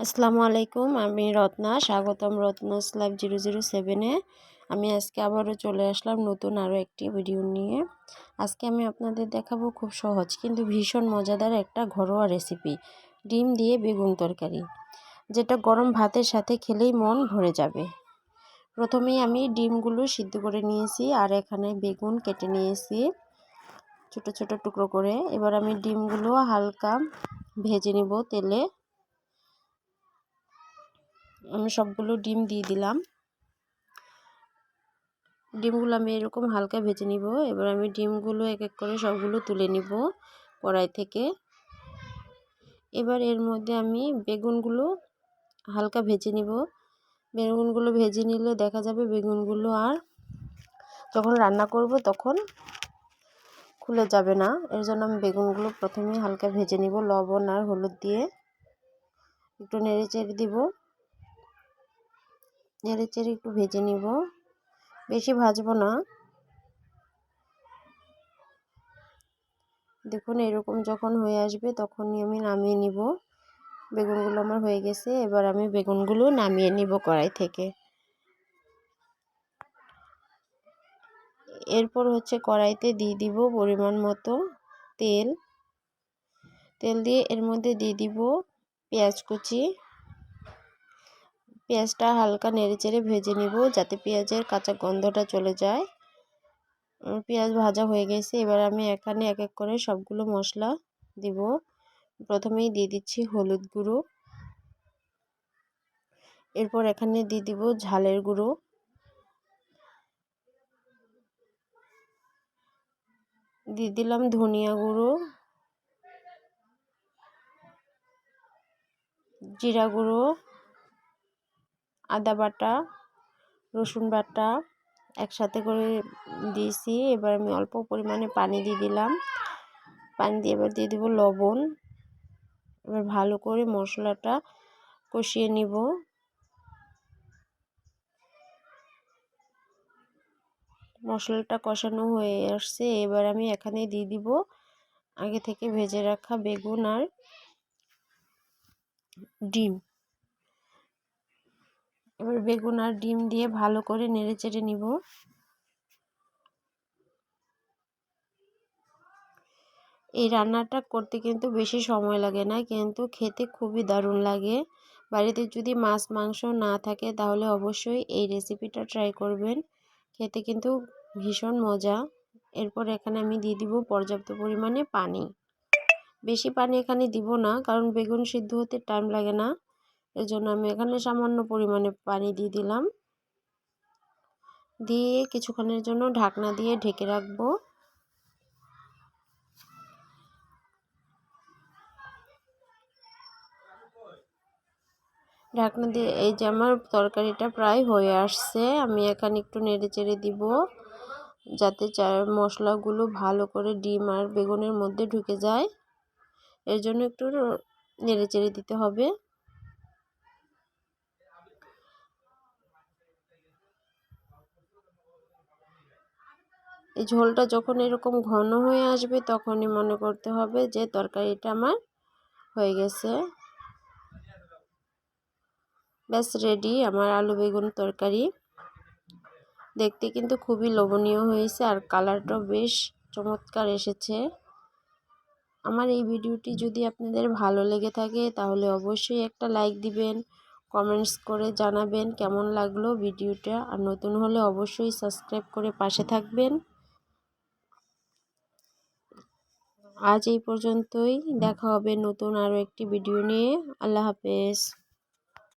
আসসালামু আলাইকুম, আমি রত্না, স্বাগতম রত্না লাইভ জিরো জিরো সেভেনে আমি আজকে আবারও চলে আসলাম নতুন আরও একটি ভিডিও নিয়ে। আজকে আমি আপনাদের দেখাবো খুব সহজ কিন্তু ভীষণ মজাদার একটা ঘরোয়া রেসিপি ডিম দিয়ে বেগুন তরকারি, যেটা গরম ভাতের সাথে খেলেই মন ভরে যাবে। প্রথমেই আমি ডিমগুলো সিদ্ধ করে নিয়েছি আর এখানে বেগুন কেটে নিয়েছি, ছোট ছোট টুকরো করে। এবার আমি ডিমগুলো হালকা ভেজে নিব তেলে। আমি সবগুলো ডিম দিয়ে দিলাম। ডিমগুলো আমি এরকম হালকা ভেজে নিব। এবার আমি ডিমগুলো এক এক করে সবগুলো তুলে নিব কড়াই থেকে। এবার এর মধ্যে আমি বেগুনগুলো হালকা ভেজে নিব। বেগুনগুলো ভেজে নিলে দেখা যাবে বেগুনগুলো আর যখন রান্না করব তখন খুলে যাবে না। এর জন্য আমি বেগুনগুলো প্রথমে হালকা ভেজে নিব, লবণ আর হলুদ দিয়ে। একটু নেড়ে চেড়ে দিব। নেড়ে চেড়ে একটু ভেজে নিব। বেশি ভাজবো না। দেখুন, এরকম যখন হয়ে আসবে তখনই আমি নামিয়ে নিব। বেগুনগুলো আমার হয়ে গেছে, এবার আমি বেগুনগুলো নামিয়ে নিব কড়াই থেকে। এরপর হচ্ছে কড়াইতে দিয়ে দিব পরিমাণ মতো তেল। তেল দিয়ে এর মধ্যে দিয়ে দিব পেঁয়াজ কুচি। পেঁয়াজটা হালকা নেড়েচেড়ে ভেজে নিব যাতে পেঁয়াজের কাঁচা গন্ধটা চলে যায়। পেঁয়াজ ভাজা হয়ে গেছে। এবার আমি এখানে এক এক করে সবগুলো মশলা দিব। প্রথমেই দিয়ে দিচ্ছি হলুদ গুঁড়ো। এরপর এখানে দিয়ে দিব ঝালের গুঁড়ো। দিয়ে দিলাম ধনিয়া গুঁড়ো। জিরা গুঁড়ো। আদা বাটা, রসুন বাটা একসাথে করে দিয়েছি। এবার আমি অল্প পরিমাণে পানি দিয়ে দিলাম। পানি দিয়ে এবার দিয়ে দেবো লবণ। এবার ভালো করে মশলাটা কষিয়ে নিব। মশলাটা কষানো হয়ে আসছে। এবার আমি এখানে দিয়ে দিব আগে থেকে ভেজে রাখা বেগুন আর ডিম। এবার বেগুন আর ডিম দিয়ে ভালো করে নেড়ে চেড়ে নিব। এই রান্নাটা করতে কিন্তু বেশি সময় লাগে না, কিন্তু খেতে খুবই দারুণ লাগে। বাড়িতে যদি মাছ, মাংস না থাকে তাহলে অবশ্যই এই রেসিপিটা ট্রাই করবেন। খেতে কিন্তু ভীষণ মজা। এরপর এখানে আমি দিয়ে দিব পর্যাপ্ত পরিমাণে পানি। বেশি পানি এখানে দিব না, কারণ বেগুন সিদ্ধ হতে টাইম লাগে না। এর জন্য আমি এখানে সামান্য পরিমাণে পানি দিয়ে দিলাম। দিয়ে কিছুক্ষণের জন্য ঢাকনা দিয়ে ঢেকে রাখব। ঢাকনা দিয়ে এই যে আমার তরকারিটা প্রায় হয়ে আসছে, আমি এখানে একটু নেড়ে চেড়ে দিব যাতে মশলাগুলো ভালো করে ডিম আর বেগুনের মধ্যে ঢুকে যায়। এর জন্য একটু নেড়ে চেড়ে দিতে হবে। এই ঝোলটা যখন এরকম ঘন হয়ে আসবে তখনই মনে করতে হবে যে তরকারিটা আমার হয়ে গেছে। ব্যাস রেডি আমার আলু বেগুন তরকারি। দেখতে কিন্তু খুবই লোভনীয় হয়েছে আর কালারটাও বেশ চমৎকার এসেছে। আমার এই ভিডিওটি যদি আপনাদের ভালো লেগে থাকে তাহলে অবশ্যই একটা লাইক দিবেন কমেন্টস করে জানাবেন কেমন লাগল ভিডিওটা। আর নতুন হলে অবশ্যই সাবস্ক্রাইব করে পাশে থাকবেন। আজ এই পর্যন্তই। দেখা হবে নতুন আরও একটি ভিডিও নিয়ে। আল্লাহ হাফেজ।